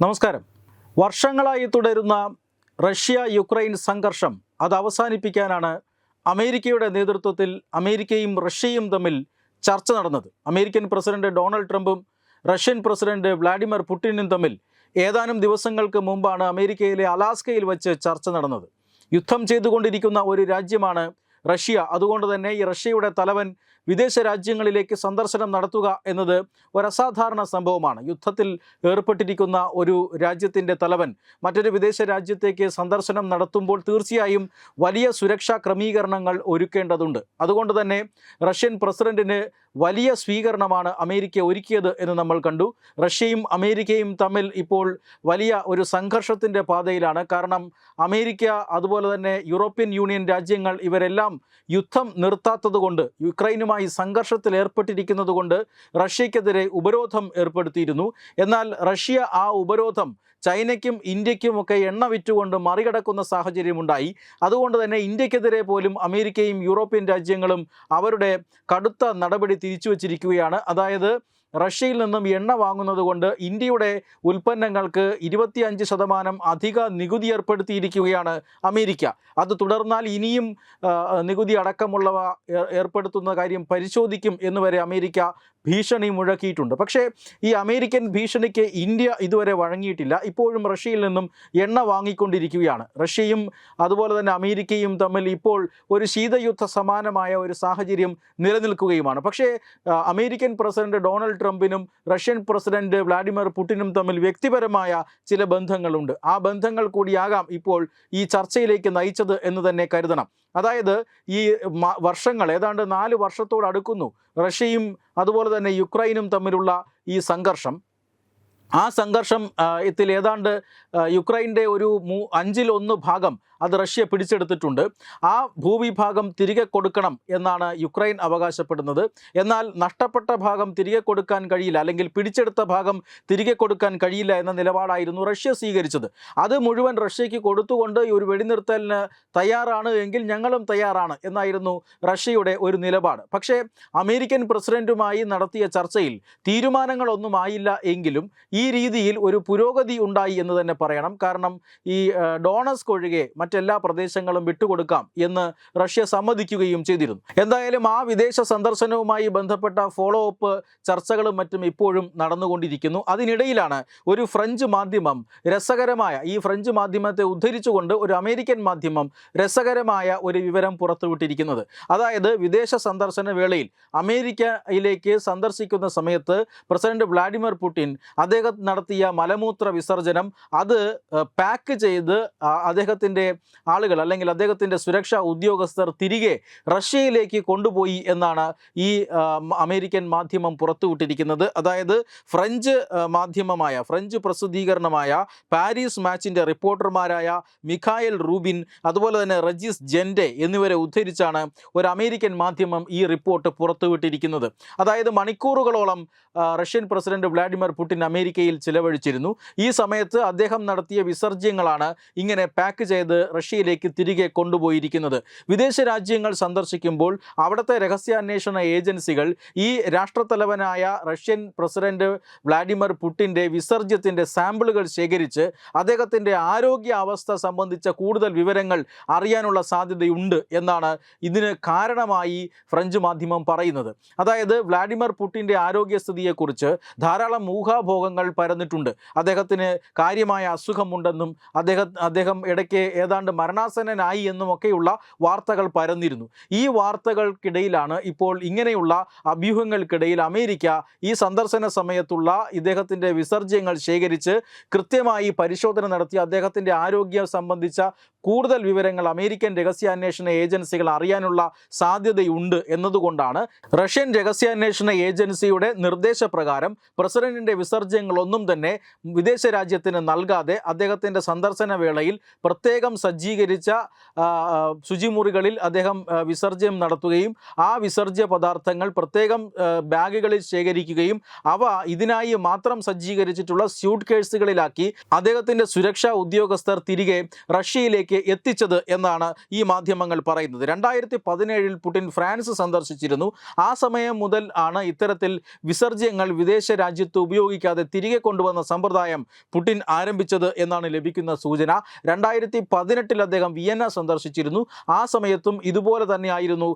നമസ്കാരം. വർഷങ്ങളായി തുടരുന്ന റഷ്യ യുക്രൈൻ സംഘർഷം അത് അവസാനിപ്പിക്കാനാണ് അമേരിക്കയുടെ നേതൃത്വത്തിൽ അമേരിക്കയും റഷ്യയും തമ്മിൽ ചർച്ച നടന്നത്. അമേരിക്കൻ പ്രസിഡന്റ് ഡൊണാൾഡ് ട്രംപും റഷ്യൻ പ്രസിഡന്റ് വ്ളാഡിമിർ പുടിനും തമ്മിൽ ഏതാനും ദിവസങ്ങൾക്ക് മുമ്പാണ് അമേരിക്കയിലെ അലാസ്കയിൽ വച്ച് ചർച്ച നടന്നത്. യുദ്ധം ചെയ്തുകൊണ്ടിരിക്കുന്ന ഒരു രാജ്യമാണ് റഷ്യ. അതുകൊണ്ട് തന്നെ ഈ റഷ്യയുടെ തലവൻ വിദേശ രാജ്യങ്ങളിലേക്ക് സന്ദർശനം നടത്തുക എന്നത് ഒരസാധാരണ സംഭവമാണ്. യുദ്ധത്തിൽ ഏർപ്പെട്ടിരിക്കുന്ന ഒരു രാജ്യത്തിന്റെ തലവൻ മറ്റൊരു വിദേശ രാജ്യത്തേക്ക് സന്ദർശനം നടത്തുമ്പോൾ തീർച്ചയായും വലിയ സുരക്ഷാ ക്രമീകരണങ്ങൾ ഒരുക്കേണ്ടതുണ്ട്. അതുകൊണ്ട് തന്നെ റഷ്യൻ പ്രസിഡന്റിന് വലിയ സ്വീകരണമാണ് അമേരിക്ക ഒരുക്കിയത് എന്ന് നമ്മൾ കണ്ടു. റഷ്യയും അമേരിക്കയും തമ്മിൽ ഇപ്പോൾ വലിയ ഒരു സംഘർഷത്തിന്റെ പാതയിലാണ്. കാരണം അമേരിക്ക അതുപോലെ തന്നെ യൂറോപ്യൻ യൂണിയൻ രാജ്യങ്ങൾ ഇവരെല്ലാം യുദ്ധം നിർത്താത്തതുകൊണ്ട് യുക്രൈനുമായി സംഘർഷത്തിൽ ഏർപ്പെട്ടിരിക്കുന്നത് കൊണ്ട് റഷ്യക്കെതിരെ ഉപരോധം ഏർപ്പെടുത്തിയിരുന്നു. എന്നാൽ റഷ്യ ആ ഉപരോധം ചൈനയ്ക്കും ഇന്ത്യക്കുമൊക്കെ എണ്ണ വിറ്റുകൊണ്ട് മറികടക്കുന്ന സാഹചര്യമുണ്ടായി. അതുകൊണ്ട് തന്നെ ഇന്ത്യക്കെതിരെ പോലും അമേരിക്കയും യൂറോപ്യൻ രാജ്യങ്ങളും അവരുടെ കടുത്ത നടപടി തിരിച്ചു വച്ചിരിക്കുകയാണ് അതായത് റഷ്യയിൽ നിന്നും എണ്ണ വാങ്ങുന്നത് കൊണ്ട് ഇന്ത്യയുടെ ഉൽപ്പന്നങ്ങൾക്ക് ഇരുപത്തിയഞ്ച് ശതമാനം അധിക നികുതി ഏർപ്പെടുത്തിയിരിക്കുകയാണ് അമേരിക്ക. അത് തുടർന്നാൽ ഇനിയും നികുതി അടക്കമുള്ളവ ഏർപ്പെടുത്തുന്ന കാര്യം പരിശോധിക്കും എന്ന് വരെ അമേരിക്ക ഭീഷണി മുഴക്കിയിട്ടുണ്ട്. പക്ഷേ ഈ അമേരിക്കൻ ഭീഷണിക്ക് ഇന്ത്യ ഇതുവരെ വഴങ്ങിയിട്ടില്ല. ഇപ്പോഴും റഷ്യയിൽ നിന്നും എണ്ണ വാങ്ങിക്കൊണ്ടിരിക്കുകയാണ്. റഷ്യയും അതുപോലെ തന്നെ അമേരിക്കയും തമ്മിൽ ഇപ്പോൾ ഒരു ശീതയുദ്ധ സമാനമായ ഒരു സാഹചര്യം നിലനിൽക്കുകയുമാണ്. പക്ഷേ അമേരിക്കൻ പ്രസിഡന്റ് ഡൊണാൾഡ് ട്രംപിനും റഷ്യൻ പ്രസിഡന്റ് വ്ളാഡിമിർ പുടിനും തമ്മിൽ വ്യക്തിപരമായ ചില ബന്ധങ്ങളുണ്ട്. ആ ബന്ധങ്ങൾ കൂടിയാകാം ഇപ്പോൾ ഈ ചർച്ചയിലേക്ക് നയിച്ചത് എന്ന് തന്നെ കരുതണം. അതായത് ഈ വർഷങ്ങൾ ഏതാണ്ട് നാല് വർഷത്തോട് അടുക്കുന്നു റഷ്യയും അതുപോലെ തന്നെ യുക്രൈനും തമ്മിലുള്ള ഈ സംഘർഷം. ആ സംഘർഷം ഇതിൽ ഏതാണ്ട് യുക്രൈന്റെ ഒരു മൂ അഞ്ചിലൊന്ന് ഭാഗം അത് റഷ്യ പിടിച്ചെടുത്തിട്ടുണ്ട്. ആ ഭൂവിഭാഗം തിരികെ കൊടുക്കണം എന്നാണ് യുക്രൈൻ അവകാശപ്പെടുന്നത്. എന്നാൽ നഷ്ടപ്പെട്ട ഭാഗം തിരികെ കൊടുക്കാൻ കഴിയില്ല അല്ലെങ്കിൽ പിടിച്ചെടുത്ത ഭാഗം തിരികെ കൊടുക്കാൻ കഴിയില്ല എന്ന നിലപാടായിരുന്നു റഷ്യ സ്വീകരിച്ചത്. അത് മുഴുവൻ റഷ്യയ്ക്ക് കൊടുത്തുകൊണ്ട് ഈ ഒരു വെടിനിർത്തലിന് തയ്യാറാണ് എങ്കിൽ ഞങ്ങളും തയ്യാറാണ് എന്നായിരുന്നു റഷ്യയുടെ ഒരു നിലപാട്. പക്ഷേ അമേരിക്കൻ പ്രസിഡന്റുമായി നടത്തിയ ചർച്ചയിൽ തീരുമാനങ്ങളൊന്നും ആയില്ല എങ്കിലും ഈ രീതിയിൽ ഒരു പുരോഗതി ഉണ്ടായി എന്ന് തന്നെ പറയണം. കാരണം ഈ ഡോണസ് ഒഴികെ മറ്റെല്ലാ പ്രദേശങ്ങളും വിട്ടുകൊടുക്കാം എന്ന് റഷ്യ സമ്മതിക്കുകയും ചെയ്തിരുന്നു. എന്തായാലും ആ വിദേശ സന്ദർശനവുമായി ബന്ധപ്പെട്ട ഫോളോ അപ്പ് ചർച്ചകളും മറ്റും ഇപ്പോഴും നടന്നുകൊണ്ടിരിക്കുന്നു. അതിനിടയിലാണ് ഒരു ഫ്രഞ്ച് മാധ്യമം രസകരമായ ഈ ഫ്രഞ്ച് മാധ്യമത്തെ ഉദ്ധരിച്ചുകൊണ്ട് ഒരു അമേരിക്കൻ മാധ്യമം രസകരമായ ഒരു വിവരം പുറത്തുവിട്ടിരിക്കുന്നത്. അതായത് വിദേശ സന്ദർശന വേളയിൽ അമേരിക്കയിലേക്ക് സന്ദർശിക്കുന്ന സമയത്ത് പ്രസിഡന്റ് വ്ളാഡിമിർ പുടിൻ അദ്ദേഹം നടത്തിയ മലമൂത്ര വിസർജനം അത് പാക്ക് ചെയ്ത് അദ്ദേഹത്തിന്റെ ആളുകൾ അല്ലെങ്കിൽ അദ്ദേഹത്തിന്റെ സുരക്ഷാ ഉദ്യോഗസ്ഥർ തിരികെ റഷ്യയിലേക്ക് കൊണ്ടുപോയി എന്നാണ് ഈ അമേരിക്കൻ മാധ്യമം പുറത്തുവിട്ടിരിക്കുന്നത്. അതായത് ഫ്രഞ്ച് മാധ്യമമായ ഫ്രഞ്ച് പ്രസിദ്ധീകരണമായ പാരീസ് മാച്ചിന്റെ റിപ്പോർട്ടർമാരായ മിഖായൽ റൂബിൻ അതുപോലെ തന്നെ റജീസ് ജെൻഡെ എന്നിവരെ ഉദ്ധരിച്ചാണ് ഒരു അമേരിക്കൻ മാധ്യമം ഈ റിപ്പോർട്ട് പുറത്തുവിട്ടിരിക്കുന്നത്. അതായത് മണിക്കൂറുകളോളം റഷ്യൻ പ്രസിഡന്റ് വ്ളാഡിമിർ പുടിൻ അമേരിക്കയിൽ ചിലവഴിച്ചിരുന്നു. ഈ സമയത്ത് അദ്ദേഹം നടത്തിയ വിസർജ്യങ്ങളാണ് ഇങ്ങനെ പാക്ക് ചെയ്ത് റഷ്യയിലേക്ക് തിരികെ കൊണ്ടുപോയിരിക്കുന്നത്. വിദേശ രാജ്യങ്ങൾ സന്ദർശിക്കുമ്പോൾ അവിടുത്തെ രഹസ്യാന്വേഷണ ഏജൻസികൾ ഈ രാഷ്ട്രത്തലവനായ റഷ്യൻ പ്രസിഡന്റ് വ്ളാഡിമിർ പുടിന്റെ വിസർജ്യത്തിന്റെ സാമ്പിളുകൾ ശേഖരിച്ച് അദ്ദേഹത്തിന്റെ ആരോഗ്യ അവസ്ഥ സംബന്ധിച്ച കൂടുതൽ വിവരങ്ങൾ അറിയാനുള്ള സാധ്യതയുണ്ട് എന്നാണ് ഇതിന് കാരണമായി ഫ്രഞ്ച് മാധ്യമം പറയുന്നത്. അതായത് വ്ളാഡിമിർ പുടിന്റെ ആരോഗ്യസ്ഥിതിയെക്കുറിച്ച് ധാരാളം ഊഹാഭോഗങ്ങൾ പരന്നിട്ടുണ്ട്. അദ്ദേഹത്തിന് കാര്യമായ അസുഖമുണ്ടെന്നും അദ്ദേഹം അദ്ദേഹം ഇടയ്ക്ക് ഏതാണ്ട് മരണാസന്നനായി എന്നുമൊക്കെയുള്ള വാർത്തകൾ പരന്നിരുന്നു. ഈ വാർത്തകൾക്കിടയിലാണ് ഇപ്പോൾ ഇങ്ങനെയുള്ള അഭ്യൂഹങ്ങൾക്കിടയിൽ അമേരിക്ക ഈ സന്ദർശന സമയത്തുള്ള ഇദ്ദേഹത്തിന്റെ വിസർജ്യങ്ങൾ ശേഖരിച്ച് കൃത്യമായി പരിശോധന നടത്തി അദ്ദേഹത്തിന്റെ ആരോഗ്യം സംബന്ധിച്ച കൂടുതൽ വിവരങ്ങൾ അമേരിക്കൻ രഹസ്യാന്വേഷണ ഏജൻസികൾ അറിയാനുള്ള സാധ്യതയുണ്ട് എന്നതുകൊണ്ടാണ് റഷ്യൻ രഹസ്യാന്വേഷണ ഏജൻസിയുടെ നിർദ്ദേശപ്രകാരം പ്രസിഡന്റിന്റെ വിസർജ്യങ്ങളൊന്നും തന്നെ വിദേശ രാജ്യത്തിന് നൽകാതെ അദ്ദേഹത്തിന്റെ സന്ദർശന വേളയിൽ പ്രത്യേകം സജ്ജീകരിച്ച ശുചിമുറികളിൽ അദ്ദേഹം വിസർജ്യം നടത്തുകയും ആ വിസർജ്യ പദാർത്ഥങ്ങൾ പ്രത്യേകം ബാഗുകളിൽ ശേഖരിക്കുകയും അവ ഇതിനായി മാത്രം സജ്ജീകരിച്ചിട്ടുള്ള സ്യൂട്ട് കേഴ്സുകളിലാക്കി അദ്ദേഹത്തിന്റെ സുരക്ഷാ ഉദ്യോഗസ്ഥർ തിരികെ റഷ്യയിലേക്ക് അവസ്ഥയിലേക്ക് എത്തിച്ചത് എന്നാണ് ഈ മാധ്യമങ്ങൾ പറയുന്നത്. രണ്ടായിരത്തി പതിനേഴിൽ പുടിൻ ഫ്രാൻസ് സന്ദർശിച്ചിരുന്നു. ആ സമയം മുതൽ ആണ് ഇത്തരത്തിൽ വിസർജ്യങ്ങൾ വിദേശ രാജ്യത്ത് ഉപയോഗിക്കാതെ തിരികെ കൊണ്ടുവന്ന സമ്പ്രദായം പുടിൻ ആരംഭിച്ചത് എന്നാണ് ലഭിക്കുന്ന സൂചന. രണ്ടായിരത്തി പതിനെട്ടിൽ അദ്ദേഹം വിയന്ന സന്ദർശിച്ചിരുന്നു. ആ സമയത്തും ഇതുപോലെ തന്നെയായിരുന്നു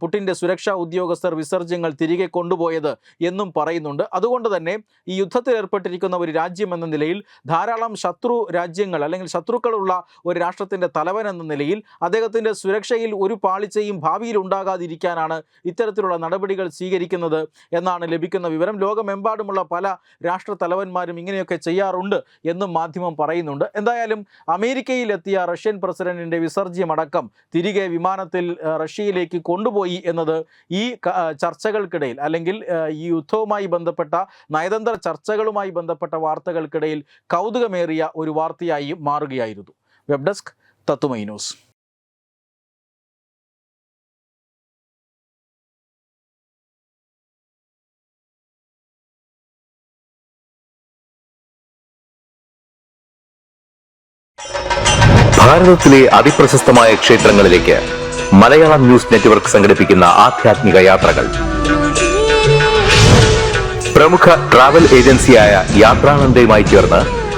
പുടിന്റെ സുരക്ഷാ ഉദ്യോഗസ്ഥർ വിസർജ്യങ്ങൾ തിരികെ കൊണ്ടുപോയത് എന്നും പറയുന്നുണ്ട്. അതുകൊണ്ട് തന്നെ ഈ യുദ്ധത്തിൽ ഏർപ്പെട്ടിരിക്കുന്ന ഒരു രാജ്യം എന്ന നിലയിൽ ധാരാളം ശത്രു രാജ്യങ്ങൾ അല്ലെങ്കിൽ ശത്രുക്കളുള്ള ഒരു രാഷ്ട്രത്തിന്റെ തലവൻ എന്ന നിലയിൽ അദ്ദേഹത്തിന്റെ സുരക്ഷയിൽ ഒരു പാളിച്ചയും ഭാവിയിൽ ഉണ്ടാകാതിരിക്കാനാണ് ഇത്തരത്തിലുള്ള നടപടികൾ സ്വീകരിക്കുന്നത് എന്നാണ് ലഭിക്കുന്ന വിവരം. ലോകമെമ്പാടുമുള്ള പല രാഷ്ട്ര തലവന്മാരും ഇങ്ങനെയൊക്കെ ചെയ്യാറുണ്ട് എന്നും മാധ്യമം പറയുന്നുണ്ട്. എന്തായാലും അമേരിക്കയിലെത്തിയ റഷ്യൻ പ്രസിഡന്റിന്റെ വിസർജ്യമടക്കം തിരികെ വിമാനത്തിൽ റഷ്യയിലേക്ക് കൊണ്ടുപോയി എന്നത് ഈ ചർച്ചകൾക്കിടയിൽ അല്ലെങ്കിൽ ഈ യുദ്ധവുമായി ബന്ധപ്പെട്ട നയതന്ത്ര ചർച്ചകളുമായി ബന്ധപ്പെട്ട വാർത്തകൾക്കിടയിൽ കൗതുകമേറിയ ഒരു വാർത്തയായി മാറുകയായിരുന്നു. വെബ് ഡെസ്ക് തത്തുമൈ ഭാരതത്തിലെ അതിപ്രശസ്തമായ ക്ഷേത്രങ്ങളിലേക്ക് മലയാളം ന്യൂസ് നെറ്റ്വർക്ക് സംഘടിപ്പിക്കുന്ന ആധ്യാത്മിക യാത്രകൾ. പ്രമുഖ ട്രാവൽ ഏജൻസിയായ യാത്രാനന്ദയുമായി ചേർന്ന്